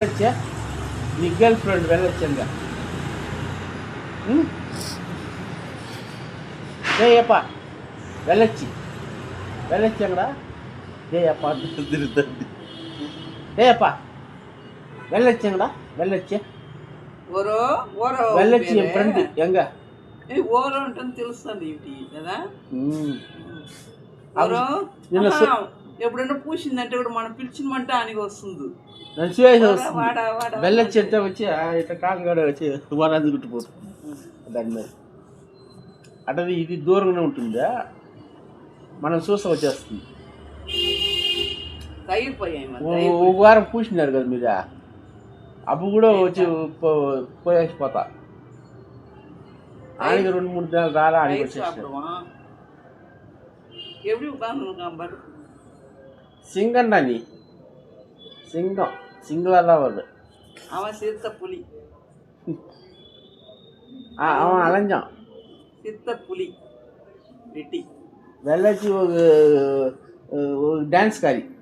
వెళ్ళొచ్చా నీ girl friend వెళ్ళొచ్చంగా Jayappa వెళ్ళొచ్చి వెళ్ళొచ్చంగడా Jayappa తిరుగుతుంది జయప్ప వెళ్ళొచ్చంగడా వెళ్ళొచ్చే ఓరో ఓరో వెళ్ళొచ్చి పేరే. என் ஃப்ரெண்டு எங்க ఏ ఓరో ఉంటుంది తెలుస్తుంది ఇవి కదా ம் ఓరో నిన్న ఆహా, ఎప్పుడైనా పూసిందంటే కూడా మనం పిలిచిన మంట ఆనికి వస్తుంది. బెల్లం చెట్టు వచ్చి ఇట్లా కాకినాడ వచ్చి వరాజు గుట్టిపోతుంది దాని మీద. అంటే ఇది దూరంగానే ఉంటుందా? మనం చూస్తా వచ్చేస్తుంది. ఓ వారం పూసినారు కదా మీరు. అప్పుడు కూడా వచ్చి పోయేసిపోతా. ఆయనకి రెండు మూడు దాకా రాలా ఆయన వచ్చేసి சிங்கம்டா நீ சிங்கம். சிங்கிளாக தான் வருது. அவன் சித்த புலி. ஆ, அவன் அலைஞ்சான். சித்த புலி. வெட்டி. வெள்ளச்சி ஒரு ஒரு டான்ஸ்காரி